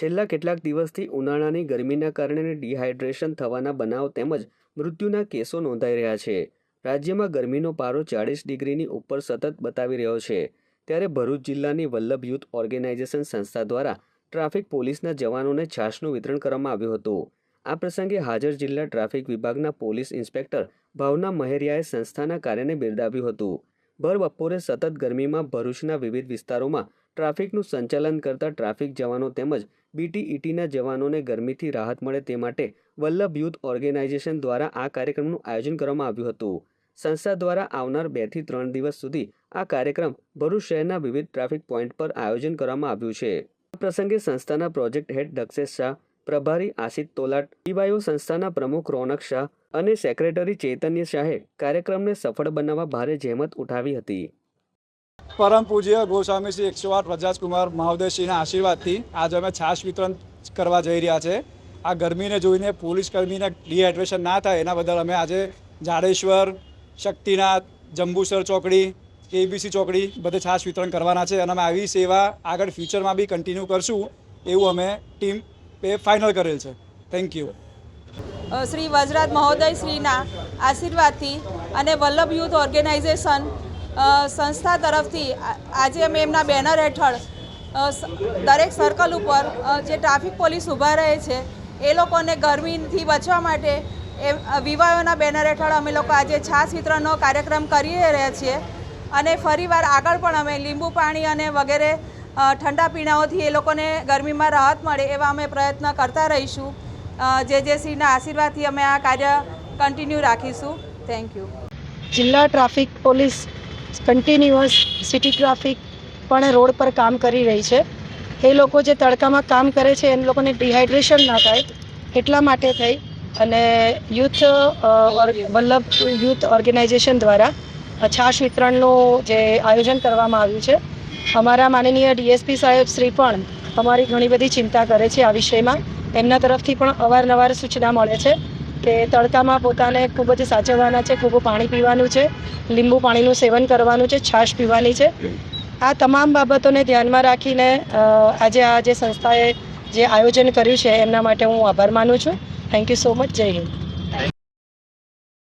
છેલ્લા કેટલાક દિવસથી ઉનાળાની ગરમીના કારણે ડિહાઇડ્રેશન થવાના બનાવ તેમજ મૃત્યુના કેસો નોંધાઈ રહ્યા છે. રાજ્યમાં ગરમીનો પારો ચાળીસ ડિગ્રીની ઉપર સતત બતાવી રહ્યો છે. ત્યારે ભરૂચ જિલ્લાની વલ્લભ યુથ ઓર્ગેનાઇઝેશન સંસ્થા દ્વારા ટ્રાફિક પોલીસના જવાનોને છાશનું વિતરણ કરવામાં આવ્યું હતું. આ પ્રસંગે હાજર જિલ્લા ટ્રાફિક વિભાગના પોલીસ ઇન્સ્પેક્ટર ભાવના મહેરિયાએ સંસ્થાના કાર્યને બિરદાવ્યું હતું. ભર બપોરે સતત ગરમીમાં ભરૂચના વિવિધ વિસ્તારોમાં ટ્રાફિકનું સંચાલન કરતા ટ્રાફિક જવાનો તેમજ બીટીઈટીના જવાનોને ગરમીથી રાહત મળે તે માટે વલ્લભ યુથ ઓર્ગેનાઇઝેશન દ્વારા આ કાર્યક્રમનું આયોજન કરવામાં આવ્યું હતું. સંસ્થા દ્વારા આવનાર બેથી ત્રણ દિવસ સુધી આ કાર્યક્રમ ભરૂચ શહેરના વિવિધ ટ્રાફિક પોઈન્ટ પર આયોજન કરવામાં આવ્યું છે. આ પ્રસંગે સંસ્થાના પ્રોજેક્ટ હેડ દક્ષેશ શાહ, પ્રભારી આશિત તોલાટ ઈવાયો સંસ્થાના પ્રમુખ રોનક શાહ અને સેક્રેટરી ચૈતન્ય શાહે કાર્યક્રમને સફળ બનાવવા ભારે જહેમત ઉઠાવી હતી. પરમ પૂજ્ય ગોસ્વામી શ્રી એકસો આઠ પ્રજાજકુમાર મહોદયશ્રીના આશીર્વાદથી આજે અમે છાશ વિતરણ કરવા જઈ રહ્યા છે. આ ગરમીને જોઈને પોલીસ કર્મીને ડિહાઇડ્રેશન ના થાય એના બદલ અમે આજે જાડેશ્વર, શક્તિનાથ, જંબુસર ચોકડી એબીસી ચોકડી બધે છાશ વિતરણ કરવાના છે અને અમે આવી સેવા આગળ ફ્યુચરમાં બી કન્ટિન્યુ કરશું એવું અમે ટીમ એ ફાઇનલ કરેલ છે. થેન્ક યુ શ્રી વજરાજ મહોદય શ્રીના આશીર્વાદથી અને વલ્લભ યુથ ઓર્ગેનાઇઝેશન સંસ્થા તરફથી આજે અમે એમના બેનર હેઠળ દરેક સર્કલ ઉપર જે ટ્રાફિક પોલીસ ઊભા રહે છે, એ લોકોને ગરમીથી બચવા માટે એ વિવાહોના બેનર હેઠળ અમે લોકો આજે છાશ વિતરણનો કાર્યક્રમ કરી રહ્યા છીએ. અને ફરીવાર આગળ પણ અમે લીંબુ પાણી અને વગેરે ઠંડા પીણાઓથી એ લોકોને ગરમીમાં રાહત મળે એવા અમે પ્રયત્ન કરતા રહીશું. જે જે શ્રીના આશીર્વાદથી અમે આ કાર્ય કન્ટિન્યુ રાખીશું. થેન્ક યુ જિલ્લા traffic police continuous city traffic પણ રોડ પર કામ કરી રહી છે. એ લોકો જે તડકામાં કામ કરે છે એ લોકોને ડિહાઇડ્રેશન ના થાય, એટલા માટે થઈ. અને યુથ વલ્લભ યુથ ઓર્ગેનાઇઝેશન દ્વારા છાશ વિતરણનું જે આયોજન કરવામાં આવ્યું છે. અમારા માનનીય ડીએસપી સાહેબ શ્રી પણ અમારી ઘણી બધી ચિંતા કરે છે આ વિષયમાં. એમના તરફથી પણ અવારનવાર સૂચના મળે છે. કે તડકામાં પોતાને ખૂબ જ સાચવવાના છે, ખૂબ પાણી પીવાનું છે, લીંબુ પાણીનું સેવન કરવાનું છે, છાશ પીવાની છે. આ તમામ બાબતોને ધ્યાનમાં રાખીને આજે આ જે સંસ્થાએ જે આયોજન કર્યું છે, એમના માટે હું આભાર માનું છું. થેન્ક યુ સો મચ જય હિન્દ.